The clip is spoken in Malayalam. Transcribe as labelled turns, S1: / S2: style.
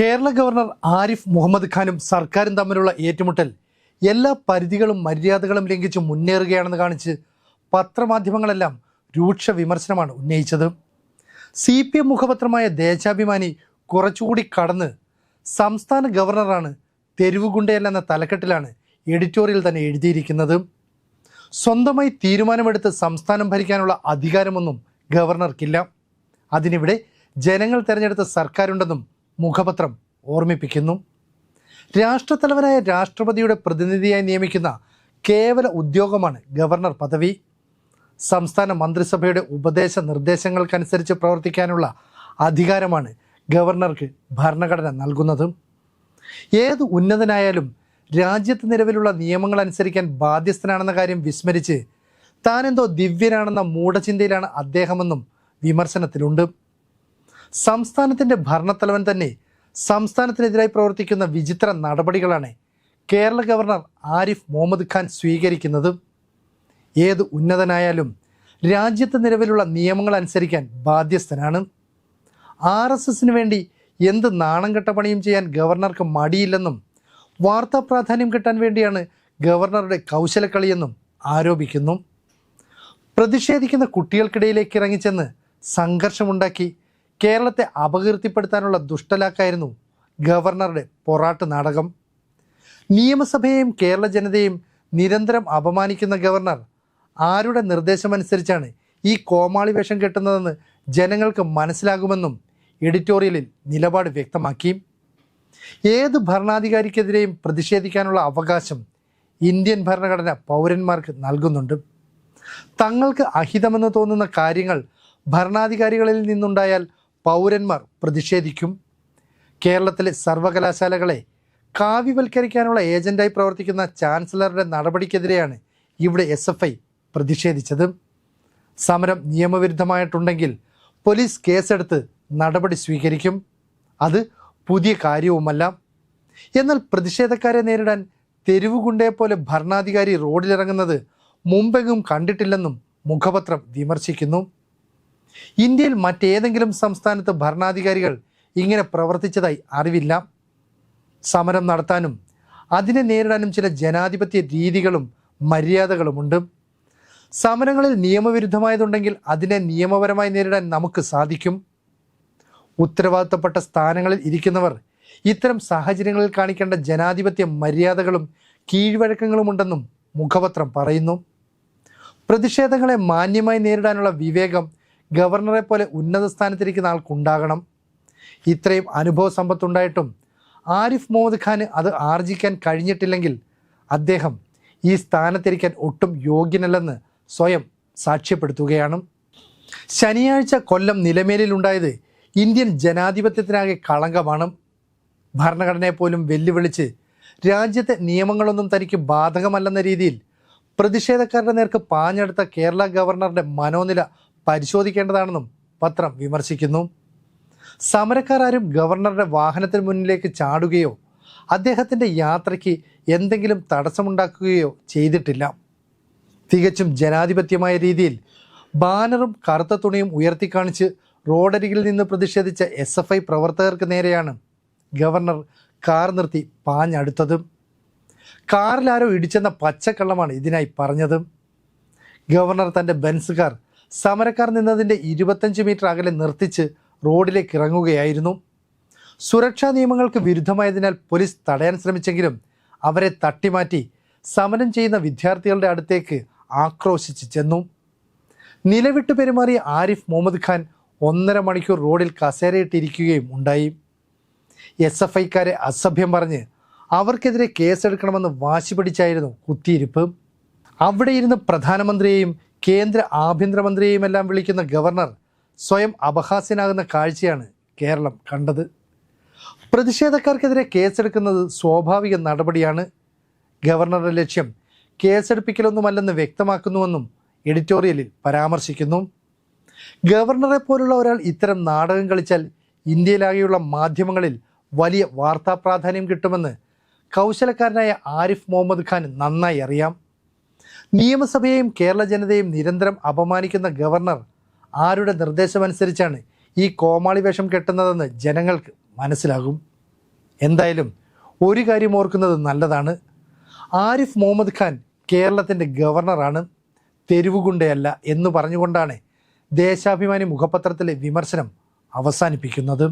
S1: കേരള ഗവർണർ ആരിഫ് മുഹമ്മദ് ഖാനും സർക്കാരും തമ്മിലുള്ള ഏറ്റുമുട്ടൽ എല്ലാ പരിധികളും മര്യാദകളും ലംഘിച്ച് മുന്നേറുകയാണെന്ന് കാണിച്ച് പത്രമാധ്യമങ്ങളെല്ലാം രൂക്ഷ വിമർശനമാണ് ഉന്നയിച്ചത്. സി പി എം മുഖപത്രമായ ദേശാഭിമാനി കുറച്ചുകൂടി കടന്ന് സംസ്ഥാന ഗവർണറാണ് തെരുവുകുണ്ടയല്ലെന്ന തലക്കെട്ടിലാണ് എഡിറ്റോറിയൽ തന്നെ എഴുതിയിരിക്കുന്നത്. സ്വന്തമായി തീരുമാനമെടുത്ത് സംസ്ഥാനം ഭരിക്കാനുള്ള അധികാരമൊന്നും ഗവർണർക്കില്ല. അതിനിവിടെ ജനങ്ങൾ തെരഞ്ഞെടുത്ത സർക്കാരുണ്ടെന്നും മുഖപത്രം ഓർമ്മിപ്പിക്കുന്നു. രാഷ്ട്രത്തലവനായ രാഷ്ട്രപതിയുടെ പ്രതിനിധിയായി നിയമിക്കുന്ന കേവല ഉദ്യോഗമാണ് ഗവർണർ പദവി. സംസ്ഥാന മന്ത്രിസഭയുടെ ഉപദേശ നിർദ്ദേശങ്ങൾക്കനുസരിച്ച് പ്രവർത്തിക്കാനുള്ള അധികാരമാണ് ഗവർണർക്ക് ഭരണഘടന നൽകുന്നത്. ഏത് ഉന്നതനായാലും രാജ്യത്ത് നിലവിലുള്ള നിയമങ്ങൾ അനുസരിക്കാൻ ബാധ്യസ്ഥനാണെന്ന കാര്യം വിസ്മരിച്ച് താനെന്തോ ദിവ്യനാണെന്ന മൂഢചിന്തയിലാണ് അദ്ദേഹമെന്നും വിമർശനത്തിലുണ്ട്. സംസ്ഥാനത്തിന്റെ ഭരണത്തലവൻ തന്നെ സംസ്ഥാനത്തിനെതിരായി പ്രവർത്തിക്കുന്ന വിചിത്ര നടപടികളാണ് കേരള ഗവർണർ ആരിഫ് മുഹമ്മദ് ഖാൻ സ്വീകരിക്കുന്നത്. ഏത് ഉന്നതനായാലും രാജ്യത്ത് നിലവിലുള്ള നിയമങ്ങൾ അനുസരിക്കാൻ ബാധ്യസ്ഥനാണ്. ആർ എസ് എസിന് വേണ്ടി എന്ത് നാണം കെട്ട പണിയും ചെയ്യാൻ ഗവർണർക്ക് മടിയില്ലെന്നും വാർത്താ പ്രാധാന്യം കിട്ടാൻ വേണ്ടിയാണ് ഗവർണറുടെ കൗശലക്കളിയെന്നും ആരോപിക്കുന്നു. പ്രതിഷേധിക്കുന്ന കുട്ടികൾക്കിടയിലേക്ക് ഇറങ്ങിച്ചെന്ന് സംഘർഷമുണ്ടാക്കി കേരളത്തെ അപകീർത്തിപ്പെടുത്താനുള്ള ദുഷ്ടലാക്കായിരുന്നു ഗവർണറുടെ പൊറാട്ട് നാടകം. നിയമസഭയെയും കേരള ജനതയെയും നിരന്തരം അപമാനിക്കുന്ന ഗവർണർ ആരുടെ നിർദ്ദേശമനുസരിച്ചാണ് ഈ കോമാളി വേഷം കെട്ടുന്നതെന്ന് ജനങ്ങൾക്ക് മനസ്സിലാകുമെന്നും എഡിറ്റോറിയലിൽ നിലപാട് വ്യക്തമാക്കി. ഏത് ഭരണാധികാരിക്കെതിരെയും പ്രതിഷേധിക്കാനുള്ള അവകാശം ഇന്ത്യൻ ഭരണഘടന പൗരന്മാർക്ക് നൽകുന്നുണ്ട്. തങ്ങൾക്ക് അഹിതമെന്ന് തോന്നുന്ന കാര്യങ്ങൾ ഭരണാധികാരികളിൽ നിന്നുണ്ടായാൽ പൗരന്മാർ പ്രതിഷേധിക്കും. കേരളത്തിലെ സർവകലാശാലകളെ കാവ്യവൽക്കരിക്കാനുള്ള ഏജന്റായി പ്രവർത്തിക്കുന്ന ചാൻസലറുടെ നടപടിക്കെതിരെയാണ് ഇവിടെ എസ് എഫ് ഐ പ്രതിഷേധിച്ചത്. സമരം നിയമവിരുദ്ധമായിട്ടുണ്ടെങ്കിൽ പോലീസ് കേസെടുത്ത് നടപടി സ്വീകരിക്കും. അത് പുതിയ കാര്യവുമല്ല. എന്നാൽ പ്രതിഷേധക്കാരെ നേരിടാൻ തെരുവുകുണ്ടയെ പോലെ ഭരണാധികാരി റോഡിലിറങ്ങുന്നത് മുമ്പെങ്ങും കണ്ടിട്ടില്ലെന്നും മുഖപത്രം വിമർശിക്കുന്നു. ഇന്ത്യയിൽ മറ്റേതെങ്കിലും സംസ്ഥാനത്ത് ഭരണാധികാരികൾ ഇങ്ങനെ പ്രവർത്തിച്ചതായി അറിവില്ല. സമരം നടത്താനും അതിനെ നേരിടാനും ചില ജനാധിപത്യ രീതികളും മര്യാദകളുമുണ്ട് സമരങ്ങളിൽ നിയമവിരുദ്ധമായതുണ്ടെങ്കിൽ അതിനെ നിയമപരമായി നേരിടാൻ നമുക്ക് സാധിക്കും. ഉത്തരവാദിത്തപ്പെട്ട സ്ഥാനങ്ങളിൽ ഇരിക്കുന്നവർ ഇത്തരം സാഹചര്യങ്ങളിൽ കാണിക്കേണ്ട ജനാധിപത്യ മര്യാദകളും കീഴ്വഴക്കങ്ങളുമുണ്ടെന്നും മുഖപത്രം പറയുന്നു. പ്രതിഷേധങ്ങളെ മാന്യമായി നേരിടാനുള്ള വിവേകം ഗവർണറെ പോലെ ഉന്നത സ്ഥാനത്തിരിക്കുന്ന ആൾക്കുണ്ടാകണം. ഇത്രയും അനുഭവ സമ്പത്തുണ്ടായിട്ടും ആരിഫ് മുഹമ്മദ് ഖാന് അത് ആർജിക്കാൻ കഴിഞ്ഞിട്ടില്ലെങ്കിൽ അദ്ദേഹം ഈ സ്ഥാനത്തിരിക്കാൻ ഒട്ടും യോഗ്യനല്ലെന്ന് സ്വയം സാക്ഷ്യപ്പെടുത്തുകയാണ്. ശനിയാഴ്ച കൊല്ലം നിലമേലിലുണ്ടായത് ഇന്ത്യൻ ജനാധിപത്യത്തിനാകെ കളങ്കമാണ്. ഭരണഘടനയെ പോലും വെല്ലുവിളിച്ച് രാജ്യത്തെ നിയമങ്ങളൊന്നും തനിക്ക് ബാധകമല്ലെന്ന രീതിയിൽ പ്രതിഷേധക്കാരുടെ നേർക്ക് പാഞ്ഞെടുത്ത കേരള ഗവർണറുടെ മനോനില പരിശോധിക്കേണ്ടതാണെന്നും പത്രം വിമർശിക്കുന്നു. സമരക്കാർ ആരും ഗവർണറുടെ വാഹനത്തിന് മുന്നിലേക്ക് ചാടുകയോ അദ്ദേഹത്തിന്റെ യാത്രയ്ക്ക് എന്തെങ്കിലും തടസ്സമുണ്ടാക്കുകയോ ചെയ്തിട്ടില്ല. തികച്ചും ജനാധിപത്യമായ രീതിയിൽ ബാനറും കറുത്ത തുണിയും ഉയർത്തിക്കാണിച്ച് റോഡരികിൽ നിന്ന് പ്രതിഷേധിച്ച എസ് എഫ് ഐ പ്രവർത്തകർക്ക് നേരെയാണ് ഗവർണർ കാർ നിർത്തി പാഞ്ഞടുത്തത്. കാറിലാരോ ഇടിച്ചെന്ന പച്ചക്കള്ളമാണ് ഇതിനായി പറഞ്ഞതും. ഗവർണർ തന്റെ ബെൻസ് കാർ സമരക്കാർ നിന്നതിന്റെ ഇരുപത്തഞ്ച് മീറ്റർ അകലെ നിർത്തിച്ച് റോഡിലേക്ക് ഇറങ്ങുകയായിരുന്നു. സുരക്ഷാ നിയമങ്ങൾക്ക് വിരുദ്ധമായതിനാൽ പോലീസ് തടയാൻ ശ്രമിച്ചെങ്കിലും അവരെ തട്ടിമാറ്റി സമരം ചെയ്യുന്ന വിദ്യാർത്ഥികളുടെ അടുത്തേക്ക് ആക്രോശിച്ച് ചെന്നു. നിലവിട്ട് പെരുമാറിയ ആരിഫ് മുഹമ്മദ് ഖാൻ ഒന്നര മണിക്കൂർ റോഡിൽ കസേരയിട്ടിരിക്കുകയും ഉണ്ടായി. എസ് എഫ് ഐക്കാരെ അസഭ്യം പറഞ്ഞ് അവർക്കെതിരെ കേസെടുക്കണമെന്ന് വാശി പിടിച്ചായിരുന്നു കുത്തിയിരിപ്പ്. അവിടെ ഇരുന്ന് പ്രധാനമന്ത്രിയെയും കേന്ദ്ര ആഭ്യന്തരമന്ത്രിയെയുമെല്ലാം വിളിക്കുന്ന ഗവർണർ സ്വയം അപഹാസ്യനാകുന്ന കാഴ്ചയാണ് കേരളം കണ്ടത്. പ്രതിഷേധക്കാർക്കെതിരെ കേസെടുക്കുന്നത് സ്വാഭാവിക നടപടിയാണ്. ഗവർണറുടെ ലക്ഷ്യം കേസെടുപ്പിക്കലൊന്നുമല്ലെന്ന് വ്യക്തമാക്കുന്നുവെന്നും എഡിറ്റോറിയലിൽ പരാമർശിക്കുന്നു. ഗവർണറെ പോലുള്ള ഒരാൾ ഇത്തരം നാടകം കളിച്ചാൽ ഇന്ത്യയിലാകെയുള്ള മാധ്യമങ്ങളിൽ വലിയ വാർത്താ പ്രാധാന്യം കിട്ടുമെന്ന് കൗശലക്കാരനായ ആരിഫ് മുഹമ്മദ് ഖാൻ നന്നായി അറിയാം. നിയമസഭയെയും കേരള ജനതയെയും നിരന്തരം അപമാനിക്കുന്ന ഗവർണർ ആരുടെ നിർദ്ദേശമനുസരിച്ചാണ് ഈ കോമാളി വേഷം കെട്ടുന്നതെന്ന് ജനങ്ങൾക്ക് മനസ്സിലാകും? എന്തായാലും ഒരു കാര്യം ഓർക്കുന്നത് നല്ലതാണ്. ആരിഫ് മുഹമ്മദ് ഖാൻ കേരളത്തിന്റെ ഗവർണറാണ് തെരുവുകുണ്ടയല്ല എന്ന് പറഞ്ഞുകൊണ്ടാണ് ദേശാഭിമാനി മുഖപത്രത്തിലെ വിമർശനം അവസാനിപ്പിക്കുന്നത്.